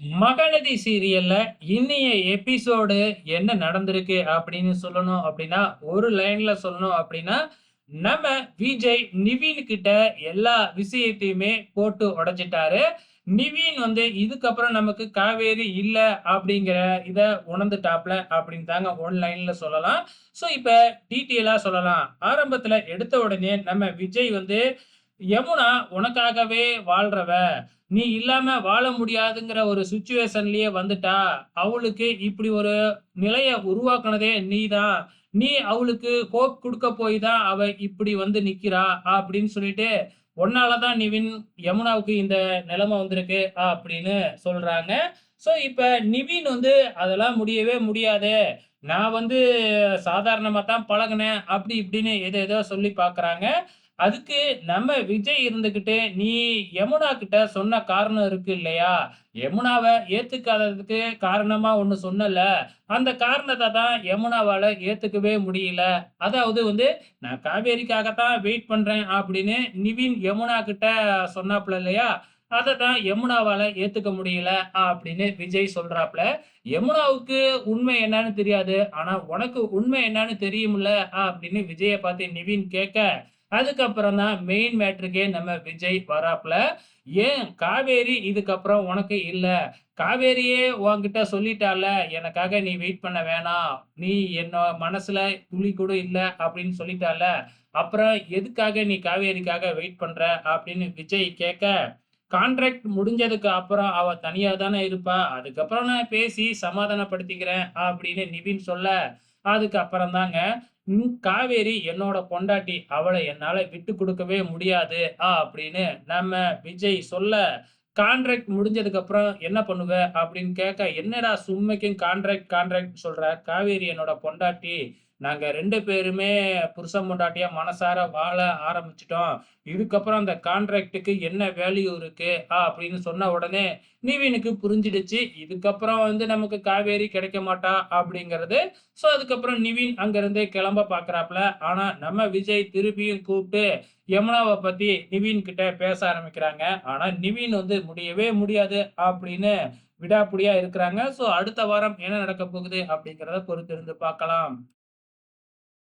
மகநதி சீரியல்ல இன்னைய எபிசோடு என்ன நடந்திருக்கு அப்படின்னு சொல்லணும் அப்படின்னா, ஒரு லைன்ல சொல்லணும் அப்படின்னா, நம்ம விஜய் நிவீன் கிட்ட எல்லா விஷயத்தையுமே போட்டு உடைச்சிட்டாரு நிவின் வந்து இதுக்கப்புறம் நமக்கு காவேரி இல்ல அப்படிங்கிற இத உணர்ந்துட்டாப்ல அப்படின்னு தாங்க ஒன் லைன்ல சொல்லலாம். ஸோ இப்ப டீட்டெயிலா சொல்லலாம். ஆரம்பத்துல எடுத்த உடனே நம்ம விஜய் வந்து யமுனா உனக்காகவே வாழ்றவ. நீ இல்லாம வாழ முடியாதுங்கிற ஒரு சுச்சுவேஷன்லயே வந்துட்டா. அவளுக்கு இப்படி ஒரு நிலைய உருவாக்குனதே நீ தான் நீ அவளுக்கு கோப் கொடுக்க போய் தான் அவ இப்படி வந்து நிக்கிறா. அப்படின்னு சொல்லிட்டு, உன்னால தான் நிவின் யமுனாவுக்கு இந்த நிலைமை வந்திருக்கு அப்படின்னு சொல்றாங்க. ஸோ இப்ப நிவின் வந்து அதெல்லாம் முடியவே முடியாது. நான் வந்து சாதாரணமாக தான் பழகினேன் அப்படி இப்படின்னு எதோ சொல்லி பார்க்குறாங்க. அதுக்கு நம்ம விஜய் இருந்துக்கிட்டு "நீ யமுனா கிட்ட சொன்ன காரணம் இருக்கு இல்லையா? யமுனாவை ஏத்துக்காததுக்கு காரணமா ஒண்ணு சொன்னல அந்த காரணத்தை தான் யமுனாவால ஏத்துக்கவே முடியல. அதாவது வந்து, நான் காவேரிக்காக தான் வெயிட் பண்றேன்" அப்படின்னு நிவின் யமுனா கிட்ட சொன்னாப்புல இல்லையா? அதை தான் யமுனாவால் ஏற்றுக்க முடியல அப்படின்னு விஜய் சொல்கிறாப்புல யமுனாவுக்கு உண்மை என்னன்னு தெரியாது. ஆனால் உனக்கு உண்மை என்னன்னு தெரியும்ல அப்படின்னு விஜயை பார்த்து நிவின் கேட்க, அதுக்கப்புறம் தான் மெயின் மேட்ருக்கே நம்ம விஜய் வராப்புல "ஏன் காவேரி இதுக்கப்புறம் உனக்கு இல்லை காவேரியே உன்கிட்ட சொல்லிட்டால எனக்காக நீ வெயிட் பண்ண வேணாம். நீ என்ன மனசுல துளி கூட இல்லை அப்படின்னு சொல்லிட்டால அப்புறம் எதுக்காக நீ காவேரிக்காக வெயிட் பண்ற?" அப்படின்னு விஜய் கேட்க, "கான்ட்ராக்ட் முடிஞ்சதுக்கு அப்புறம் அவ தனியா தானே இருப்பா. அதுக்கப்புறம் நான் பேசி சமாதானப்படுத்திக்கிறேன்" அப்படின்னு நிவின் சொல்ல, அதுக்கப்புறம் தாங்க காவேரி என்னோட பொண்டாட்டி. அவளை என்னால விட்டு கொடுக்கவே முடியாது அப்படின்னு நம்ம விஜய் சொல்ல, "கான்ட்ராக்ட் முடிஞ்சதுக்கு அப்புறம் என்ன பண்ணுவ?" அப்படின்னு கேட்க, "என்னடா சும்மைக்கும் கான்ட்ராக்ட் கான்ட்ராக்ட் சொல்ற? காவேரி என்னோட பொண்டாட்டி. நாங்க ரெண்டு பேருமே புருஷன் முண்டாட்டியா மனசார வாழ ஆரம்பிச்சிட்டோம் இதுக்கப்புறம் அந்த கான்ட்ராக்டுக்கு என்ன வேல்யூ இருக்கு?" அப்படின்னு சொன்ன உடனே நிவினுக்கு புரிஞ்சிடுச்சு. இதுக்கப்புறம் வந்து நமக்கு காவேரி கிடைக்க மாட்டா அப்படிங்கிறது. ஸோ அதுக்கப்புறம் நிவின் அங்கிருந்து கிளம்ப பார்க்குறாப்புல ஆனால் நம்ம விஜய் திருப்பியும் கூப்பிட்டு யமுனாவை பற்றி நிவின் கிட்ட பேச ஆரம்பிக்கிறாங்க. ஆனால் நிவின் வந்து முடியவே முடியாது அப்படின்னு விடாப்பிடியா இருக்கிறாங்க. ஸோ அடுத்த வாரம் என்ன நடக்கப் போகுது அப்படிங்கிறத பொறுத்திருந்து பார்க்கலாம்.